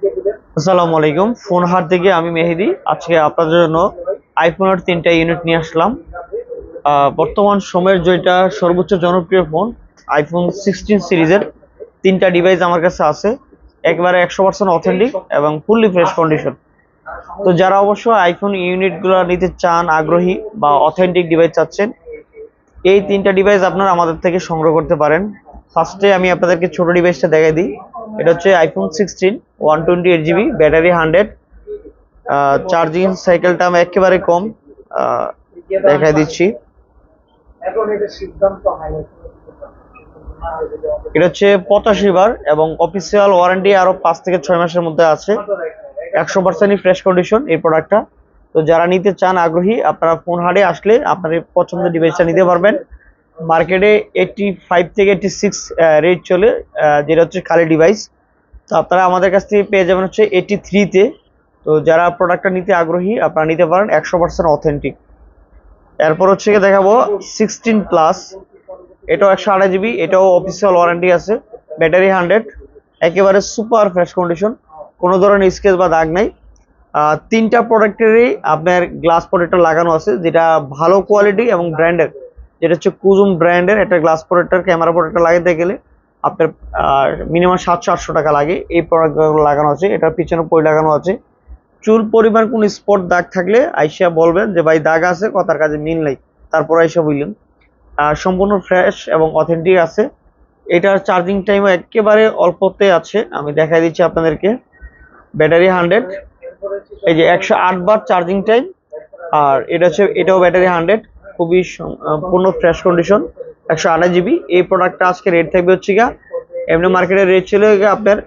আসসালামু আলাইকুম। ফোন হাট থেকে আমি মেহেদি। আজকে আপনাদের জন্য আইফোনের তিনটা ইউনিট নিয়ে আসলাম। বর্তমান সময়ের যেটা সর্বোচ্চ জনপ্রিয় ফোন আইফোন সিক্সটিন সিরিজের তিনটা ডিভাইস আমার কাছে আছে। একবারে একশো পার্সেন্ট অথেন্টিক এবং ফুললি ফ্রেশ কন্ডিশন তো যারা অবশ্য আইফোন ইউনিটগুলো নিতে চান, আগ্রহী বা অথেন্টিক ডিভাইস চাচ্ছেন, এই তিনটা ডিভাইস আপনারা আমাদের থেকে সংগ্রহ করতে পারেন। ফার্স্টে আমি আপনাদেরকে ছোট ডিভাইসটা দেখাই দিই। এটা হচ্ছে iPhone sixteen one twenty eight GB battery hundred charging সাইকেলটা আমি একেবারে কম দেখাই দিচ্ছি। এটা হচ্ছে পঁচাশি বার এবং অফিসিয়াল ওয়ারেন্টি আরও পাঁচ থেকে ছয় মাসের মধ্যে আছে। একশো পার্সেন্টই ফ্রেশ কন্ডিশন এই প্রোডাক্টটা তো যারা নিতে চান আগ্রহী, আপনারা ফোন হারে আসলে আপনার পছন্দের ডিভাইসটা নিতে পারবেন। মার্কেটে এইটটি ফাইভ থেকে এইটটি সিক্স রেট চলে যেটা হচ্ছে খালি ডিভাইস তো আপনারা আমাদের কাছ থেকে পেয়ে যাবেন হচ্ছে এইটটি থ্রিতে তো যারা প্রোডাক্টটা নিতে আগ্রহী, আপনারা নিতে পারেন একশো পার্সেন্ট অথেন্টিক এরপর হচ্ছে দেখাবো সিক্সটিন প্লাস এটাও একশো আড়াই জিবি এটাও অফিসিয়াল ওয়ারেন্টি আছে ব্যাটারি হান্ড্রেড একেবারে সুপার ফ্রেশ কন্ডিশন কোনো ধরনের স্কেচ বা দাগ নাই। তিনটা প্রোডাক্টেরই আপনার গ্লাস প্রোডাক্টটা লাগানো আছে, যেটা ভালো কোয়ালিটি এবং ব্র্যান্ডের যেটা হচ্ছে কুজুম ব্র্যান্ডের একটা গ্লাস প্রোটেক্টর ক্যামেরা প্রোটেক্টর লাগাতে গেলে আপনার মিনিমাম সাতশো আটশো টাকা লাগে। এই প্রোডাক্টগুলো লাগানো আছে, এটার পিছনে পই লাগানো আছে। চুল পরিমাণ কোন স্পট দাগ থাকলে আইসা বলবেন যে, ভাই, দাগ আছে, কথার কাজে মিল নাই। তারপর আইসা বললেন সম্পূর্ণ ফ্রেশ এবং অথেন্টিক আছে। এটার চার্জিং টাইম একেবারে অল্পতে আছে। আমি দেখাই দিচ্ছি আপনাদেরকে। ব্যাটারি হান্ড্রেড, এই যে একশো আট বার চার্জিং টাইম আর এটা হচ্ছে, এটাও ব্যাটারি হান্ড্রেড। খুবই পূর্ণ ফ্রেশ কন্ডিশন একশো আঠাশ জিবি এই প্রোডাক্টটা আজকে রেট থাকবে হচ্ছে গা এমনি মার্কেটের রেট ছিল আপনার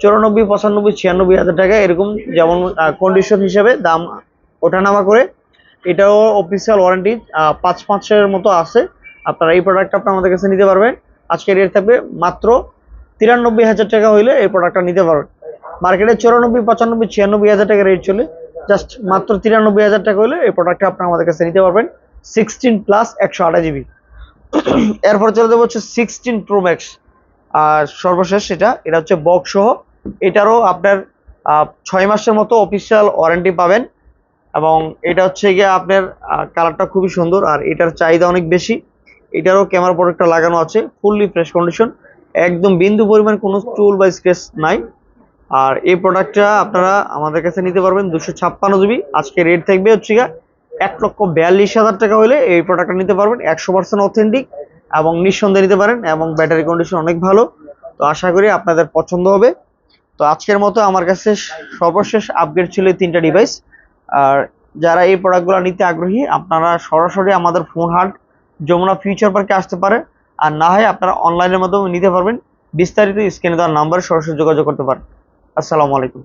চুরানব্বই, পঁচানব্বই, ছিয়ানব্বই হাজার টাকা, এরকম যেমন কন্ডিশন হিসেবে দাম ওঠানামা করে। এটাও অফিসিয়াল ওয়ারেন্টি পাঁচ পাঁচের মতো আছে। আপনারা এই প্রোডাক্টটা আপনার আমাদের কাছে নিতে পারবেন। আজকে রেট থাকবে মাত্র তিরানব্বই হাজার টাকা হইলে এই প্রোডাক্টটা নিতে পারবেন। মার্কেটে চুরানব্বই, পঁচানব্বই, ছিয়ানব্বই হাজার টাকা রেট চলে। জাস্ট মাত্র তিরানব্বই হাজার টাকা হলে এই প্রোডাক্টটা আপনারা আমাদের কাছে নিতে পারবেন। সিক্সটিন প্লাস একশো আঠাশ জিবি এরপর চলে যাব হচ্ছে সিক্সটিন প্রো ম্যাক্স আর সর্বশেষ এটা এটা হচ্ছে বক্স সহ। এটারও আপনার ছয় মাসের মতো অফিসিয়াল ওয়ারেন্টি পাবেন। এবং এটা হচ্ছে গিয়ে আপনার কালারটা খুবই সুন্দর। আর এটার চাহিদা অনেক বেশি। এটারও ক্যামেরা প্রোডাক্টটা লাগানো আছে ফুললি ফ্রেশ কন্ডিশন একদম বিন্দু পরিমাণ কোনো চুল বা স্ক্রেচ নাই। আর এই প্রোডাক্টটা আপনারা আমাদের কাছে নিতে পারবেন দুশো ছাপ্পান্ন জিবি আজকে রেট থাকবে হচ্ছে গিয়ে এক লক্ষ বিয়াল্লিশ হাজার টাকা হলে এই প্রোডাক্টটা নিতে পারবেন। একশো পার্সেন্ট অথেন্টিক এবং নিঃসন্দেহে নিতে পারেন এবং ব্যাটারি কন্ডিশন অনেক ভালো। তো আশা করি আপনাদের পছন্দ হবে। তো আজকের মতো আমার কাছে সর্বশেষ আপগ্রেড ছিল তিনটা ডিভাইস আর যারা এই প্রোডাক্টগুলো নিতে আগ্রহী, আপনারা সরাসরি আমাদের ফোন হাট যমুনা ফিউচার পার্কে আসতে পারে আর না হয় আপনারা অনলাইনের মাধ্যমে নিতে পারবেন। বিস্তারিত স্ক্রিনে দেওয়ার নাম্বারে সরাসরি যোগাযোগ করতে পারেন। আসসালামু আলাইকুম।